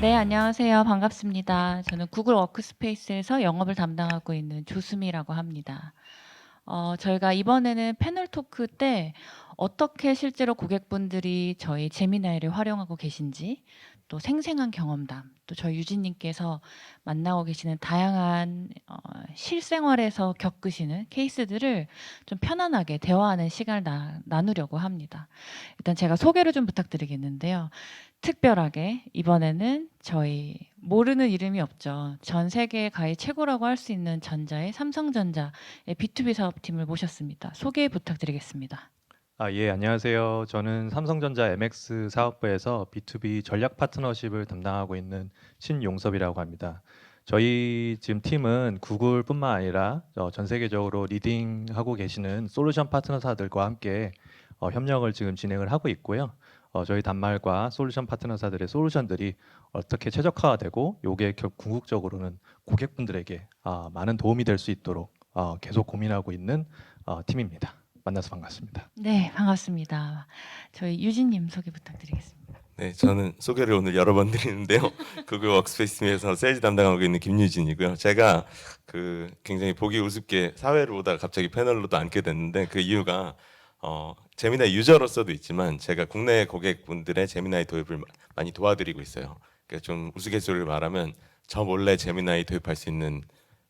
네, 안녕하세요. 반갑습니다. 저는 구글 워크스페이스에서 영업을 담당하고 있는 조수미라고 합니다. 어, 저희가 이번에는 패널 토크 때 어떻게 실제로 고객분들이 저희 제미나이를 활용하고 계신지 또 생생한 경험담 또 저희 유진님께서 만나고 계시는 다양한 어, 실생활에서 겪으시는 케이스들을 좀 편안하게 대화하는 시간을 나, 나누려고 합니다. 일단 제가 소개를 좀 부탁드리겠는데요. 특별하게 이번에는 저희 모르는 이름이 없죠. 전 세계 가히 최고라고 할 수 있는 전자의 삼성전자의 B2B 사업팀을 모셨습니다. 소개 부탁드리겠습니다. 아, 예, 안녕하세요. 저는 삼성전자 MX 사업부에서 B2B 전략 파트너십을 담당하고 있는 신용섭이라고 합니다. 저희 지금 팀은 구글뿐만 아니라 어, 전 세계적으로 리딩하고 계시는 솔루션 파트너사들과 함께 어, 협력을 지금 진행을 하고 있고요. 어, 저희 단말과 솔루션 파트너사들의 솔루션들이 어떻게 최적화되고 결- 궁극적으로는 고객분들에게 아, 많은 도움이 될 수 있도록 어, 계속 고민하고 있는 어, 팀입니다. 만나서 반갑습니다. 네, 반갑습니다. 저희 유진님 소개 부탁드리겠습니다. 네, 저는 소개를 오늘 여러 번 드리는데요. 구글 워크스페이스에서 세일즈 담당하고 있는 김유진이고요. 제가 그 굉장히 보기 우습게 사회를 보다가 갑자기 패널로도 앉게 됐는데 그 이유가 어, 제미나이 유저로서도 있지만 제가 국내 고객분들의 제미나이 도입을 마- 많이 도와드리고 있어요. 그러니까 좀 우스갯소리를 말하면 저 몰래 제미나이 도입할 수 있는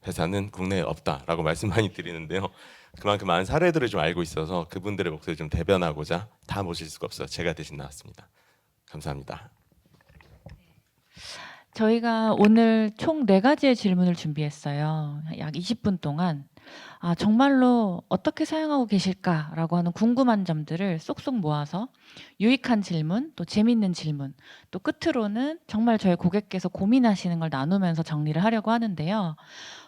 회사는 국내에 없다라고 말씀 많이 드리는데요. 그만큼 많은 사례들을 좀 알고 있어서 그분들의 목소리를 좀 대변하고자 다 모실 수가 없어서 제가 대신 나왔습니다. 감사합니다. 저희가 오늘 총 네 가지의 질문을 준비했어요. 약 20분 동안 아, 정말로 어떻게 사용하고 계실까라고 하는 궁금한 점들을 쏙쏙 모아서 유익한 질문, 또 재밌는 질문, 또 끝으로는 정말 저희 고객께서 고민하시는 걸 나누면서 정리를 하려고 하는데요.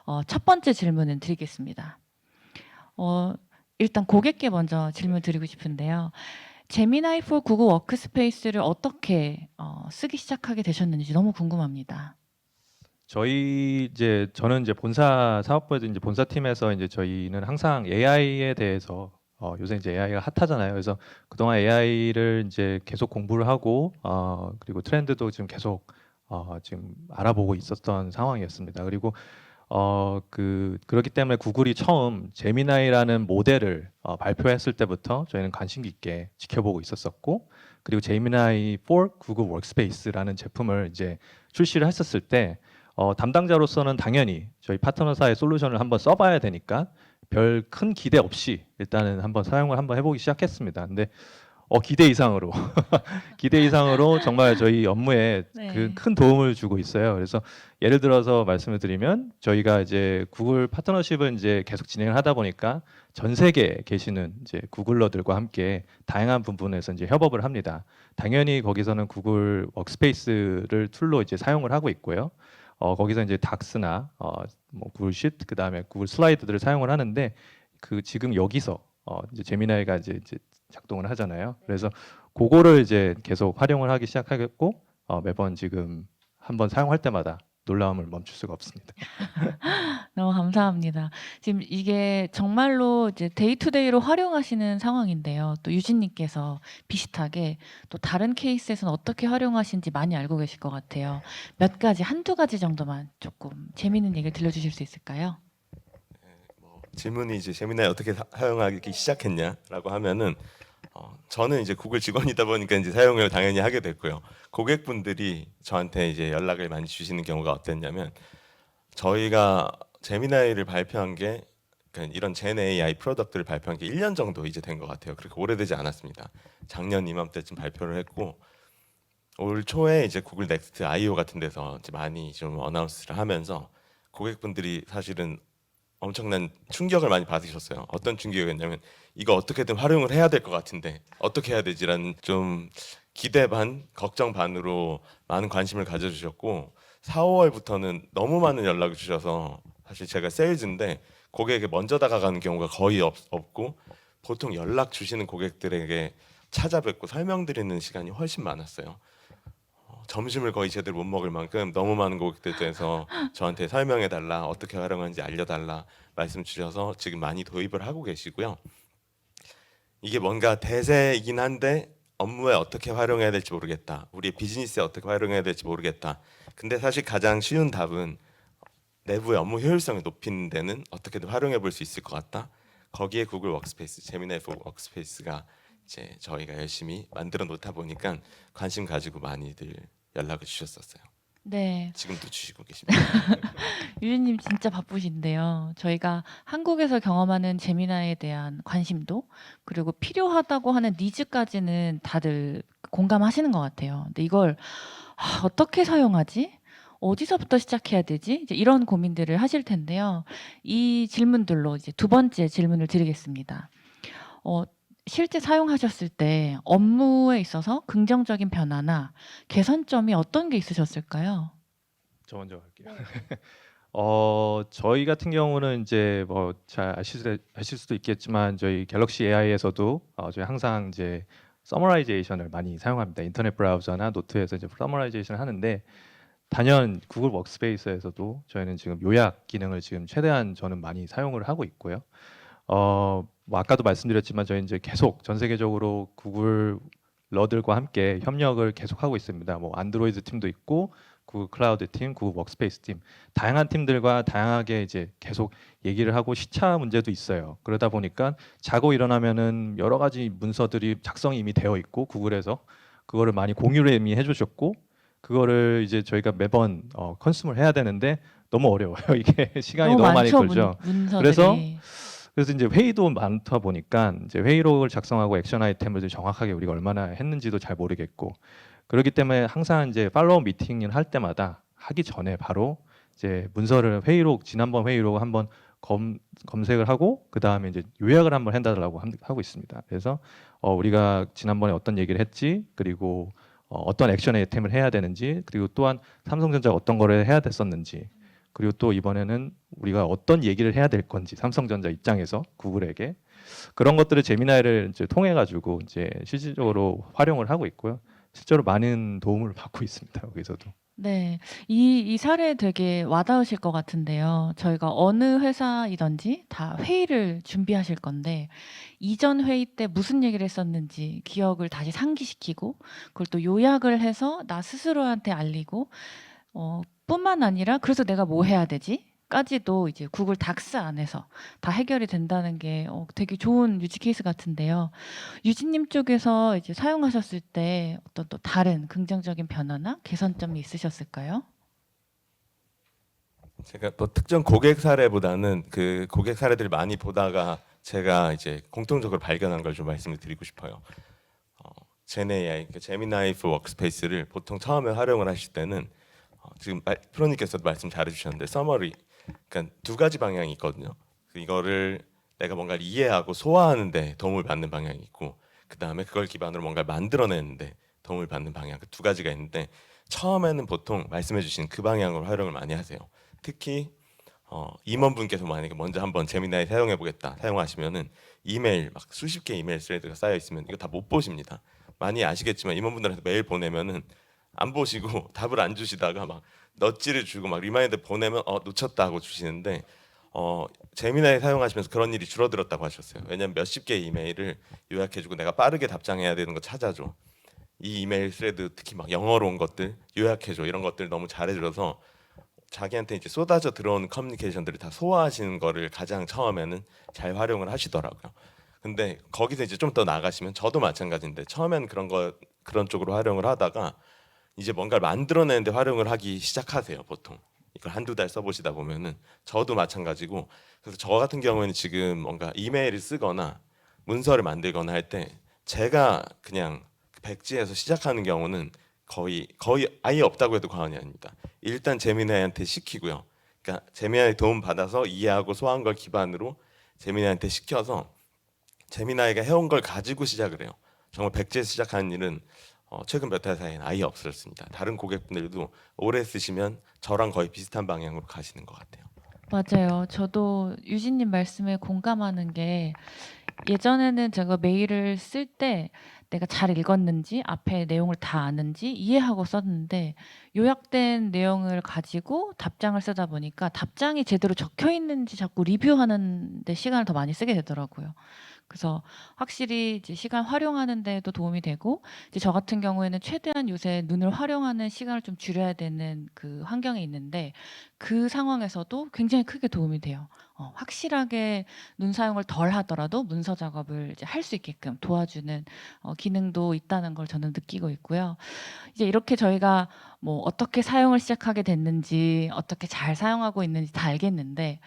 어, 첫 번째 질문은 드리겠습니다. 어, 일단 고객께 먼저 질문 드리고 싶은데요. 제미나이 4 구글 워크스페이스를 어떻게 어, 쓰기 시작하게 되셨는지 너무 궁금합니다. 저희 이제 저는 이제 본사 사업부에도 이제 본사 팀에서 이제 저희는 항상 AI에 대해서 어, 요새 이제 AI가 핫하잖아요. 그래서 그동안 AI를 이제 계속 공부를 하고 어, 그리고 트렌드도 지금 계속 어, 지금 알아보고 있었던 상황이었습니다. 그리고 어, 그 그렇기 때문에 구글이 처음 제미나이라는 모델을 어, 발표했을 때부터 저희는 관심 깊게 지켜보고 있었었고 그리고 제미나이 4 구글 워크스페이스라는 제품을 이제 출시를 했었을 때 어, 담당자로서는 당연히 저희 파트너사의 솔루션을 한번 써봐야 되니까 별 큰 기대 없이 일단은 한번 사용을 한번 해보기 시작했습니다. 근데 어, 기대 이상으로 기대 이상으로 정말 저희 업무에 네. 그 큰 도움을 주고 있어요. 그래서 예를 들어서 말씀을 드리면 저희가 이제 구글 파트너십을 이제 계속 진행을 하다 보니까 전 세계에 계시는 이제 구글러들과 함께 다양한 부분에서 이제 협업을 합니다. 당연히 거기서는 구글 워크스페이스를 툴로 이제 사용을 하고 있고요. 어, 거기서 이제 닥스나 어, 뭐 구글 시트 그다음에 구글 슬라이드들을 사용을 하는데 그 지금 여기서 어, 이제 제미나이가 이제, 이제 작동을 하잖아요. 그래서 그거를 이제 계속 활용을 하기 시작하겠고 어, 매번 지금 한번 사용할 때마다 놀라움을 멈출 수가 없습니다. 너무 감사합니다. 지금 이게 정말로 이제 데이투데이로 활용하시는 상황인데요. 또 유진님께서 비슷하게 또 다른 케이스에서는 어떻게 활용하시는지 많이 알고 계실 것 같아요. 몇 가지, 한두 가지 정도만 조금 재미있는 얘기를 들려주실 수 있을까요? 질문이 이제 재미나이 어떻게 사- 사용하기 시작했냐라고 하면은 어, 저는 이제 구글 직원이다 보니까 이제 사용을 당연히 하게 됐고요. 고객분들이 저한테 이제 연락을 많이 주시는 경우가 어땠냐면 저희가 제미나이를 발표한 게 그러니까 이런 젠 AI 프로덕트를 발표한 게 1년 정도 이제 된 것 같아요. 그렇게 오래되지 않았습니다. 작년 이맘때쯤 발표를 했고 올 초에 이제 구글 넥스트 IO 같은 데서 많이 좀 어나운스를 하면서 고객분들이 사실은 엄청난 충격을 많이 받으셨어요. 어떤 충격이었냐면 이거 어떻게든 활용을 해야 될 것 같은데 어떻게 해야 되지라는 좀 기대 반 걱정 반으로 많은 관심을 가져주셨고 4, 5월부터는 너무 많은 연락을 주셔서 사실 제가 세일즈인데 고객에게 먼저 다가가는 경우가 거의 없, 없고 보통 연락 주시는 고객들에게 찾아뵙고 설명드리는 시간이 훨씬 많았어요. 어, 점심을 거의 제대로 못 먹을 만큼 너무 많은 고객들께서 저한테 설명해 달라 어떻게 활용하는지 알려달라 말씀 주셔서 지금 많이 도입을 하고 계시고요. 이게 뭔가 대세이긴 한데 업무에 어떻게 활용해야 될지 모르겠다. 우리 비즈니스에 어떻게 활용해야 될지 모르겠다. 근데 사실 가장 쉬운 답은 내부의 업무 효율성을 높이는 데는 어떻게든 활용해 볼 수 있을 것 같다. 거기에 구글 워크스페이스, 제미나이 포 워크스페이스가 이제 저희가 열심히 만들어 놓다 보니까 관심 가지고 많이들 연락을 주셨었어요. 네. 지금도 주시고 계십니다. 유진님 진짜 바쁘신데요. 저희가 한국에서 경험하는 재미나에 대한 관심도 그리고 필요하다고 하는 니즈까지는 다들 공감하시는 것 같아요. 근데 이걸 아, 어떻게 사용하지? 어디서부터 시작해야 되지? 이제 이런 고민들을 하실 텐데요. 이 질문들로 이제 두 번째 질문을 드리겠습니다. 어, 실제 사용하셨을 때 업무에 있어서 긍정적인 변화나 개선점이 어떤 게 있으셨을까요? 저 먼저 갈게요. 어 저희 같은 경우는 이제 뭐 잘 아실, 아실 수도 있겠지만 저희 갤럭시 AI에서도 어, 저희 항상 이제 서머라이제이션을 많이 사용합니다. 인터넷 브라우저나 노트에서 이제 서머라이제이션 하는데 단연 구글 워크스페이스에서도 저희는 지금 요약 기능을 지금 최대한 저는 많이 사용을 하고 있고요. 어, 뭐 아까도 말씀드렸지만 저희 이제 계속 전 세계적으로 구글 러들과 함께 협력을 계속 하고 있습니다. 뭐 안드로이드 팀도 있고 구글 클라우드 팀, 구글 워크스페이스 팀 다양한 팀들과 다양하게 이제 계속 얘기를 하고 시차 문제도 있어요. 그러다 보니까 자고 일어나면은 여러 가지 문서들이 작성이 이미 되어 있고 구글에서 그거를 많이 공유를 이미 해주셨고 그거를 이제 저희가 매번 어, 컨슘을 해야 되는데 너무 어려워요. 이게 시간이 너무, 많이 많죠, 걸죠. 문. 그래서 그래서 이제 회의도 많다 보니까 이제 회의록을 작성하고 액션 아이템을 정확하게 우리가 얼마나 했는지도 잘 모르겠고 그렇기 때문에 항상 이제 팔로우 미팅을 할 때마다 하기 전에 바로 이제 문서를 회의록 지난번 회의록 한번 검, 검색을 하고 그 다음에 이제 요약을 한번 함- 하고 있습니다. 그래서 어, 우리가 지난번에 어떤 얘기를 했지 그리고 어, 어떤 액션 아이템을 해야 되는지 그리고 또한 삼성전자가 어떤 거를 해야 됐었는지 그리고 또 이번에는 우리가 어떤 얘기를 해야 될 건지 삼성전자 입장에서 구글에게 그런 것들을 제미나이를 이제 통해 가지고 이제 실질적으로 활용을 하고 있고요. 실제로 많은 도움을 받고 있습니다. 여기서도. 네, 이, 이 사례 되게 와닿으실 것 같은데요. 저희가 어느 회사이든지 다 회의를 준비하실 건데, 이전 회의 때 무슨 얘기를 했었는지 기억을 다시 상기시키고, 그걸 또 요약을 해서 나 스스로한테 알리고, 어, 뿐만 아니라 그래서 내가 뭐 해야 되지? 까지도 이제 구글 닥스 안에서 다 해결이 된다는 게 어, 되게 좋은 유지 케이스 같은데요. 유진님 쪽에서 이제 사용하셨을 때 어떤 또 다른 긍정적인 변화나 개선점이 있으셨을까요? 제가 뭐 특정 고객 사례보다는 그 고객 사례들 많이 보다가 제가 이제 공통적으로 발견한 걸 좀 말씀을 드리고 싶어요. 어, 제네AI, 그 제미나이 for 워크스페이스를 보통 처음에 활용을 하실 때는 어, 지금 말, 프로님께서도 말씀 잘해주셨는데 서머리, 그러니까 두 가지 방향이 있거든요. 그 이거를 내가 뭔가를 이해하고 소화하는데 도움을 받는 방향이 있고, 그 다음에 그걸 기반으로 뭔가를 만들어내는데 도움을 받는 방향 그 두 가지가 있는데 처음에는 보통 말씀해주신 그 방향으로 활용을 많이 하세요. 특히 어, 임원분께서 만약에 먼저 한번 제미나이 사용해 보겠다 사용하시면은 이메일 막 수십 개 이메일 스레드가 쌓여 있으면 이거 다 못 보십니다. 많이 아시겠지만 임원분들한테 메일 보내면은 안 보시고 답을 안 주시다가 막 넛지를 주고 막 리마인드 보내면 어 놓쳤다 하고 주시는데 어 제미나이 사용하시면서 그런 일이 줄어들었다고 하셨어요. 왜냐면 몇십 개의 이메일을 요약해주고 내가 빠르게 답장해야 되는 거 찾아줘. 이 이메일 스레드 특히 막 영어로 온 것들 요약해줘 이런 것들 너무 잘해줘서 자기한테 이제 쏟아져 들어오는 커뮤니케이션들을 다 소화하시는 거를 가장 처음에는 잘 활용을 하시더라고요. 근데 거기서 이제 좀 더 나가시면 저도 마찬가지인데 처음엔 그런 거 그런 쪽으로 활용을 하다가 이제 뭔가를 만들어내는데 활용을 하기 시작하세요 보통 이걸 한두 달 써보시다 보면은 저도 마찬가지고 그래서 저 같은 경우에는 지금 뭔가 이메일을 쓰거나 문서를 만들거나 할 때 제가 그냥 백지에서 시작하는 경우는 거의 거의 아예 없다고 해도 과언이 아닙니다. 일단 재민아한테 시키고요. 그러니까 재민아의 도움 받아서 이해하고 소화한 걸 기반으로 재민아한테 시켜서 재민아이가 해온 걸 가지고 시작을 해요. 정말 백지에서 시작하는 일은 어, 최근 몇 달 사이에는 아예 없어졌습니다. 다른 고객분들도 오래 쓰시면 저랑 거의 비슷한 방향으로 가시는 것 같아요. 맞아요. 저도 유진님 말씀에 공감하는 게 예전에는 제가 메일을 쓸 때 내가 잘 읽었는지 앞에 내용을 다 아는지 이해하고 썼는데 요약된 내용을 가지고 답장을 쓰다 보니까 답장이 제대로 적혀 있는지 자꾸 리뷰하는 데 시간을 더 많이 쓰게 되더라고요. 그래서 확실히 이제 시간 활용하는 데도 도움이 되고 이제 저 같은 경우에는 최대한 요새 눈을 활용하는 시간을 좀 줄여야 되는 그 환경에 있는데 그 상황에서도 굉장히 크게 도움이 돼요. 어, 확실하게 눈 사용을 덜 하더라도 문서 작업을 이제 할 수 있게끔 도와주는 어, 기능도 있다는 걸 저는 느끼고 있고요. 이제 이렇게 저희가 뭐 어떻게 사용을 시작하게 됐는지 어떻게 잘 사용하고 있는지 다 알겠는데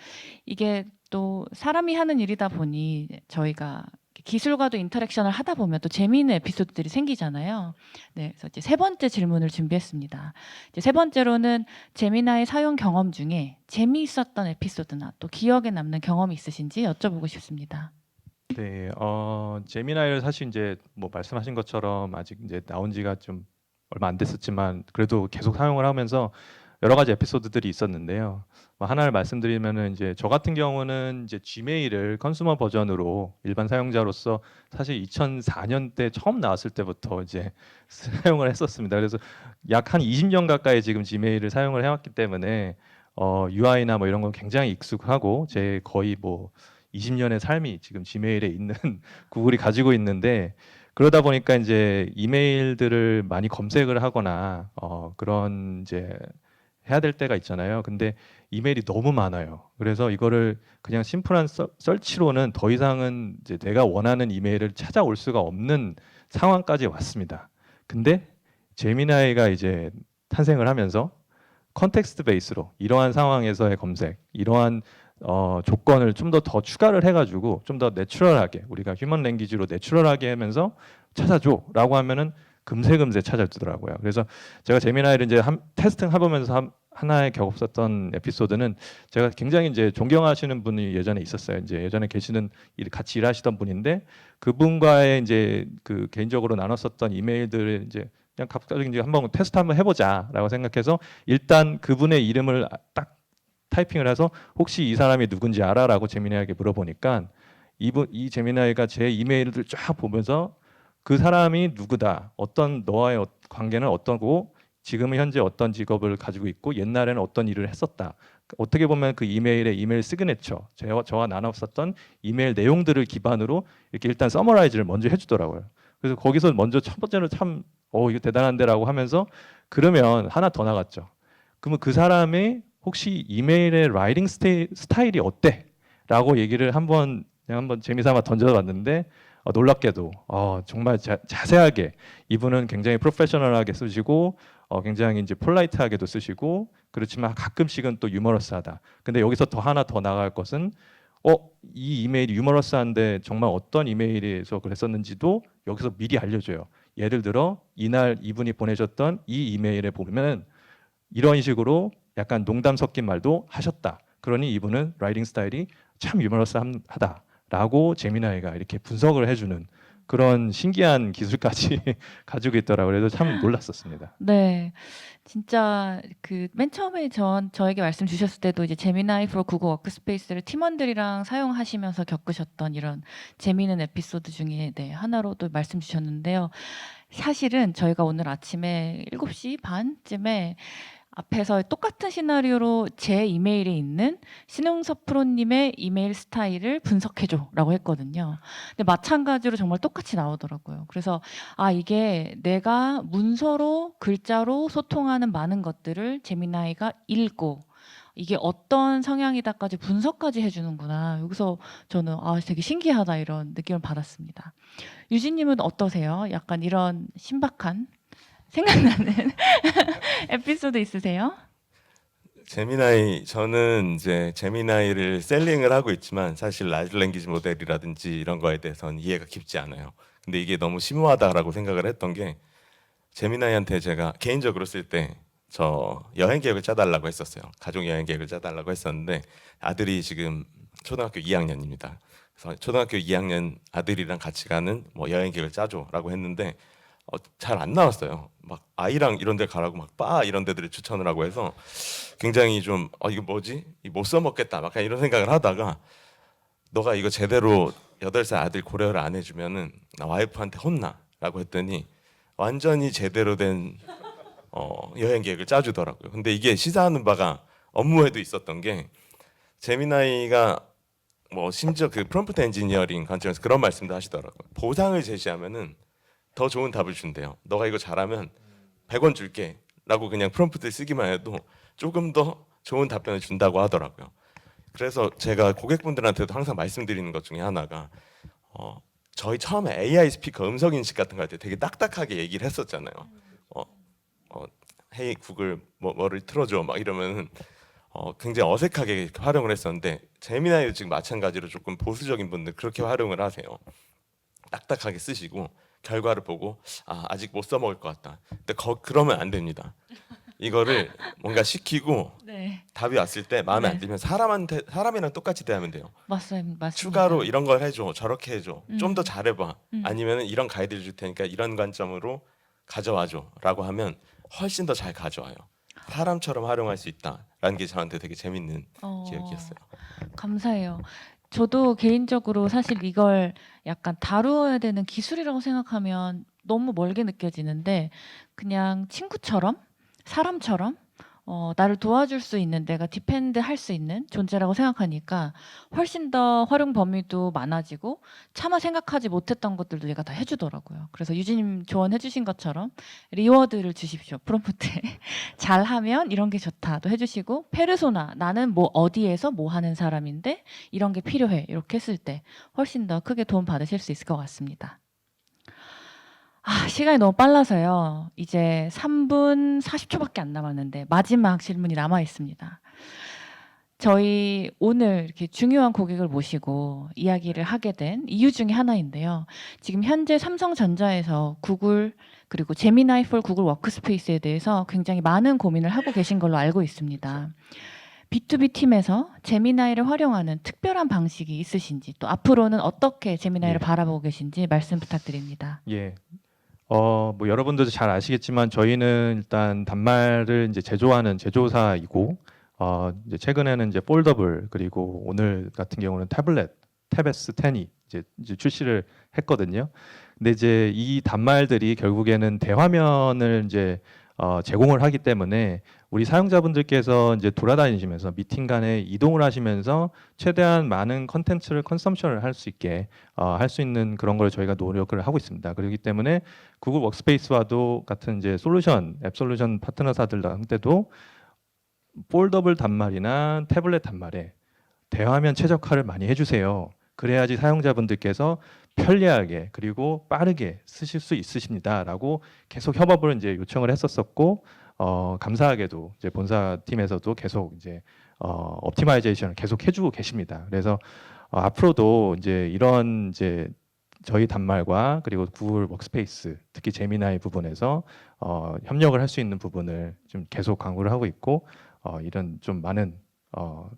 이게 또 사람이 하는 일이다 보니 저희가 기술과도 인터랙션을 하다 보면 또 재미있는 에피소드들이 생기잖아요. 네, 그래서 이제 세 번째 질문을 준비했습니다. 이제 세 번째로는 제미나의 사용 경험 중에 재미있었던 에피소드나 또 기억에 남는 경험이 있으신지 여쭤보고 싶습니다. 네, 어, 제미나이를 사실 이제 뭐 말씀하신 것처럼 아직 이제 나온 지가 좀 얼마 안 됐었지만 그래도 계속 사용을 하면서 여러 가지 에피소드들이 있었는데요. 뭐 하나를 말씀드리면은 이제 저 같은 경우는 이제 지메일을 컨슈머 버전으로 일반 사용자로서 사실 2004년 때 처음 나왔을 때부터 이제 사용을 했었습니다. 그래서 약 한 20년 가까이 지금 지메일을 사용을 해왔기 때문에 어, UI나 뭐 이런 건 굉장히 익숙하고 제 거의 뭐 20년의 삶이 지금 지메일에 있는 구글이 가지고 있는데 그러다 보니까 이제 이메일들을 많이 검색을 하거나 어, 그런 이제 해야 될 때가 있잖아요. 근데 이메일이 너무 많아요. 그래서 이거를 그냥 심플한 서, 설치로는 더 이상은 이제 내가 원하는 이메일을 찾아올 수가 없는 상황까지 왔습니다. 근데 제미나이가 이제 탄생을 하면서 컨텍스트 베이스로 이러한 상황에서의 검색, 이러한 어, 조건을 좀 더더 추가를 해가지고 좀 더 내추럴하게 우리가 휴먼 랭귀지로 내추럴하게 하면서 찾아줘라고 하면은 금세금세 찾아주더라고요. 그래서 제가 제미나이를 이제 한, 테스팅 해보면서 한, 하나의 겪었었던 에피소드는 제가 굉장히 이제 존경하시는 분이 예전에 있었어요. 이제 예전에 계시는 일, 같이 일하시던 분인데 그분과의 이제 그 개인적으로 나눴었던 이메일들을 이제 그냥 갑자기 이제 한번 테스트 한번 해보자라고 생각해서 일단 그분의 이름을 딱 타이핑을 해서 혹시 이 사람이 누군지 알아라고 제미나이에게 물어보니까 이분 이 제미나이가 제 이메일을 쫙 보면서 그 사람이 누구다? 어떤 너와의 어- 관계는 어떠고 지금은 현재 어떤 직업을 가지고 있고 옛날에는 어떤 일을 했었다. 어떻게 보면 그 이메일의 이메일 시그네처 저와, 저와 나눴었던 이메일 내용들을 기반으로 이렇게 일단 서머라이즈를 먼저 해주더라고요. 그래서 거기서 먼저 첫 번째로 참 어 이거 대단한데라고 하면서 그러면 하나 더 나갔죠. 그러면 그 사람이 혹시 이메일의 스타일, 스타일이 어때? 라고 얘기를 한번 그냥 한번 재미삼아 던져봤는데 어, 놀랍게도 어, 정말 자, 자세하게 이분은 굉장히 프로페셔널하게 쓰시고 어, 굉장히 이제 폴라이트하게도 쓰시고 그렇지만 가끔씩은 또 유머러스하다. 근데 여기서 더 하나 더 나갈 것은 어, 이 이메일이 유머러스한데 정말 어떤 이메일에서 그랬었는지도 여기서 미리 알려줘요. 예를 들어 이날 이분이 보내셨던 이 이메일에 보면 이런 식으로 약간 농담 섞인 말도 하셨다. 그러니 이분은 라이팅 스타일이 참 유머러스하다 라고 제미나이가 이렇게 분석을 해주는 그런 신기한 기술까지 가지고 있더라고요. 그래서 참 놀랐었습니다. 네. 진짜 그 맨 처음에 전 저에게 말씀 주셨을 때도 이제 제미나이 프로 구글 워크스페이스를 팀원들이랑 사용하시면서 겪으셨던 이런 재미있는 에피소드 중에 네, 하나로 또 말씀 주셨는데요. 사실은 저희가 오늘 아침에 7시 반쯤에 앞에서 똑같은 시나리오로 제 이메일에 있는 신흥섭 프로님의 이메일 스타일을 분석해줘라고 했거든요. 근데 마찬가지로 정말 똑같이 나오더라고요. 그래서 아 이게 내가 문서로 글자로 소통하는 많은 것들을 제미나이가 읽고 이게 어떤 성향이다까지 분석까지 해주는구나. 여기서 저는 아 되게 신기하다 이런 느낌을 받았습니다. 유진님은 어떠세요? 약간 이런 신박한 생각나는 에피소드 있으세요? 제미나이 저는 이제 제미나이를 셀링을 하고 있지만 사실 라지 랭귀지 모델이라든지 이런 거에 대해서는 이해가 깊지 않아요. 근데 이게 너무 심오하다라고 생각을 했던 게 제미나이한테 제가 개인적으로 쓸 때 저 여행 계획을 짜달라고 했었어요. 가족 여행 계획을 짜달라고 했었는데 아들이 지금 초등학교 2학년입니다. 그래서 초등학교 2학년 아들이랑 같이 가는 뭐 여행 계획을 짜줘라고 했는데 어, 잘 안 나왔어요. 막 아이랑 이런 데 가라고 막 바 이런 데들을 추천을 하고 해서 굉장히 좀 어, 이거 뭐지? 이못 써먹겠다. 막 이런 생각을 하다가 너가 이거 제대로 8살 아들 고려를 안 해주면은 나 와이프한테 혼나라고 했더니 완전히 제대로 된 어, 여행 계획을 짜주더라고요. 근데 이게 시사하는 바가 업무에도 있었던 게 제미나이가 뭐 심지어 그 프롬프트 엔지니어링 관점에서 그런 말씀도 하시더라고요. 보상을 제시하면은 더 좋은 답을 준대요. 너가 이거 잘하면 100원 줄게 라고 그냥 프롬프트를 쓰기만 해도 조금 더 좋은 답변을 준다고 하더라고요. 그래서 제가 고객분들한테도 항상 말씀드리는 것 중에 하나가 어, 저희 처음에 AI 스피커 음성 인식 같은 거 할 때 되게 딱딱하게 얘기를 했었잖아요. 어, 어, 헤이 구글 뭐 뭐를 틀어줘 막 이러면은 어, 굉장히 어색하게 활용을 했었는데 재미나이도 지금 마찬가지로 조금 보수적인 분들 그렇게 활용을 하세요. 딱딱하게 쓰시고 결과를 보고 아 아직 못 써먹을 것 같다. 근데 거, 그러면 안 됩니다. 이거를 뭔가 시키고 네, 답이 왔을 때 마음에 안 네. 들면 사람한테 사람이랑 똑같이 대하면 돼요. 맞습니다. 맞습니다. 추가로 이런 걸 해줘, 저렇게 해줘, 음. 좀더 잘해봐. 음. 아니면 이런 가이드를 줄 테니까 이런 관점으로 가져와줘라고 하면 훨씬 더 잘 가져와요. 사람처럼 활용할 수 있다라는 게 저한테 되게 재밌는 어, 기억이었어요. 감사해요. 저도 개인적으로 사실 이걸 약간 다루어야 되는 기술이라고 생각하면 너무 멀게 느껴지는데 그냥 친구처럼 사람처럼 어, 나를 도와줄 수 있는 내가 디펜드 할 수 있는 존재라고 생각하니까 훨씬 더 활용 범위도 많아지고 차마 생각하지 못했던 것들도 얘가 다 해주더라고요. 그래서 유진님 조언해주신 것처럼 리워드를 주십시오. 프롬프트에 잘하면 이런 게 좋다도 해주시고 페르소나 나는 뭐 어디에서 뭐 하는 사람인데 이런 게 필요해 이렇게 했을 때 훨씬 더 크게 도움 받으실 수 있을 것 같습니다. 아, 시간이 너무 빨라서요. 이제 3 분 40 초밖에 안 남았는데 마지막 질문이 남아 있습니다. 저희 오늘 이렇게 중요한 고객을 모시고 이야기를 하게 된 이유 중에 하나인데요. 지금 현재 삼성전자에서 구글 그리고 제미나이 폴 구글 워크스페이스에 대해서 굉장히 많은 고민을 하고 계신 걸로 알고 있습니다. B2B 팀에서 제미나이를 활용하는 특별한 방식이 있으신지 또 앞으로는 어떻게 제미나이를 예. 바라보고 계신지 말씀 부탁드립니다. 예. 어, 뭐 여러분들도 잘 아시겠지만 저희는 일단 단말을 이제 제조하는 제조사이고 어, 이제 최근에는 이제 폴더블 그리고 오늘 같은 경우는 태블릿 태베스 10이 이제, 이제 출시를 했거든요. 근데 이제 이 단말들이 결국에는 대화면을 이제 어, 제공을 하기 때문에 우리 사용자분들께서 이제 돌아다니시면서 미팅 간에 이동을 하시면서 최대한 많은 컨텐츠를 컨섬션을 할 수 있게 어, 할 수 있는 그런 걸 저희가 노력을 하고 있습니다. 그렇기 때문에 구글 워크스페이스와도 같은 이제 솔루션 앱 솔루션 파트너사들한테도 폴더블 단말이나 태블릿 단말에 대화면 최적화를 많이 해주세요. 그래야지 사용자분들께서 편리하게 그리고 빠르게 쓰실 수 있으십니다라고 계속 협업을 이제 요청을 했었었고 어, 감사하게도 이제 본사 팀에서도 계속 이제 어, 옵티마이제이션을 계속 해주고 계십니다. 그래서 어, 앞으로도 이제 이런 이제 저희 단말과 그리고 구글 워크스페이스 특히 제미나이 부분에서 어, 협력을 할 수 있는 부분을 좀 계속 강구를 하고 있고 어, 이런 좀 많은 어,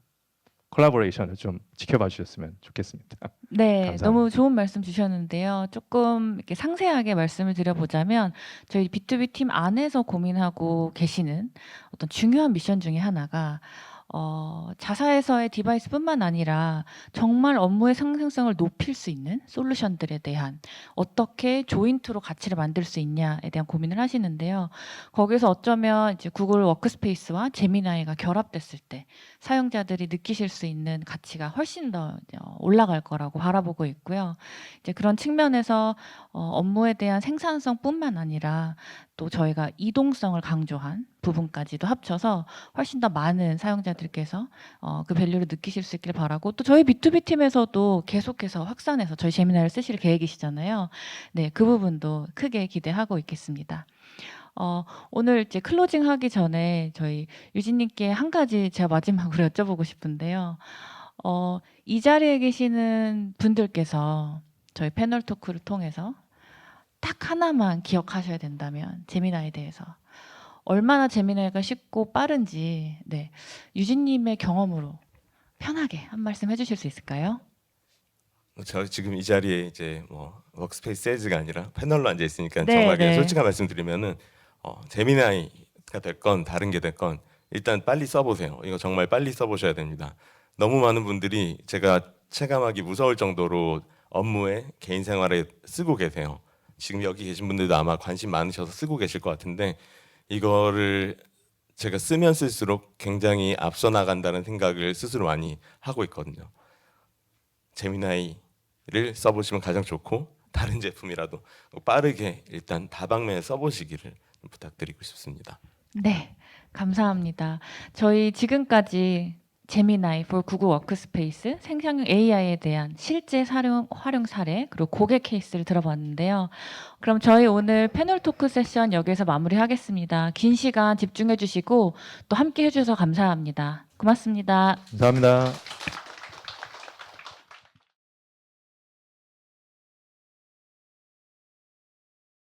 콜라보레이션을 좀 지켜봐 주셨으면 좋겠습니다. 네, 감사합니다. 너무 좋은 말씀 주셨는데요. 조금 이렇게 상세하게 말씀을 드려보자면 저희 B2B 팀 안에서 고민하고 계시는 어떤 중요한 미션 중에 하나가 어, 자사에서의 디바이스뿐만 아니라 정말 업무의 상생성을 높일 수 있는 솔루션들에 대한 어떻게 조인트로 가치를 만들 수 있냐에 대한 고민을 하시는데요. 거기서 어쩌면 이제 구글 워크스페이스와 제미나이가 결합됐을 때 사용자들이 느끼실 수 있는 가치가 훨씬 더 올라갈 거라고 바라보고 있고요. 이제 그런 측면에서 어, 업무에 대한 생산성뿐만 아니라 또 저희가 이동성을 강조한 부분까지도 합쳐서 훨씬 더 많은 사용자들께서 어, 그 밸류를 느끼실 수 있기를 바라고 또 저희 B2B 팀에서도 계속해서 확산해서 저희 제미나를 쓰실 계획이시잖아요. 네, 그 부분도 크게 기대하고 있겠습니다. 어, 오늘 이제 클로징 하기 전에 저희 유진님께 한 가지 제가 마지막으로 여쭤보고 싶은데요. 어, 이 자리에 계시는 분들께서 저희 패널 토크를 통해서 딱 하나만 기억하셔야 된다면 제미나에 대해서 얼마나 제미나이가 쉽고 빠른지 네, 유진님의 경험으로 편하게 한 말씀 해주실 수 있을까요? 저 지금 이 자리에 이제 뭐 워크스페이스 세일즈가 아니라 패널로 앉아 있으니까 네, 정말 그냥 네. 솔직한 말씀드리면은 어, 제미나이가 됐건 다른 게 됐건 일단 빨리 써보세요. 이거 정말 빨리 써보셔야 됩니다. 너무 많은 분들이 제가 체감하기 무서울 정도로 업무에 개인 생활에 쓰고 계세요. 지금 여기 계신 분들도 아마 관심 많으셔서 쓰고 계실 것 같은데 이거를 제가 쓰면 쓸수록 굉장히 앞서 나간다는 생각을 스스로 많이 하고 있거든요. 제미나이를 써보시면 가장 좋고 다른 제품이라도 빠르게 일단 다방면에 써보시기를 부탁드리고 싶습니다. 네, 감사합니다. 저희 지금까지 제미나이 for 구글 워크스페이스 생성형 AI에 대한 실제 활용, 활용 사례 그리고 고객 케이스를 들어봤는데요. 그럼 저희 오늘 패널 토크 세션 여기서 마무리하겠습니다. 긴 시간 집중해 주시고 또 함께 해주셔서 감사합니다. 고맙습니다. 감사합니다.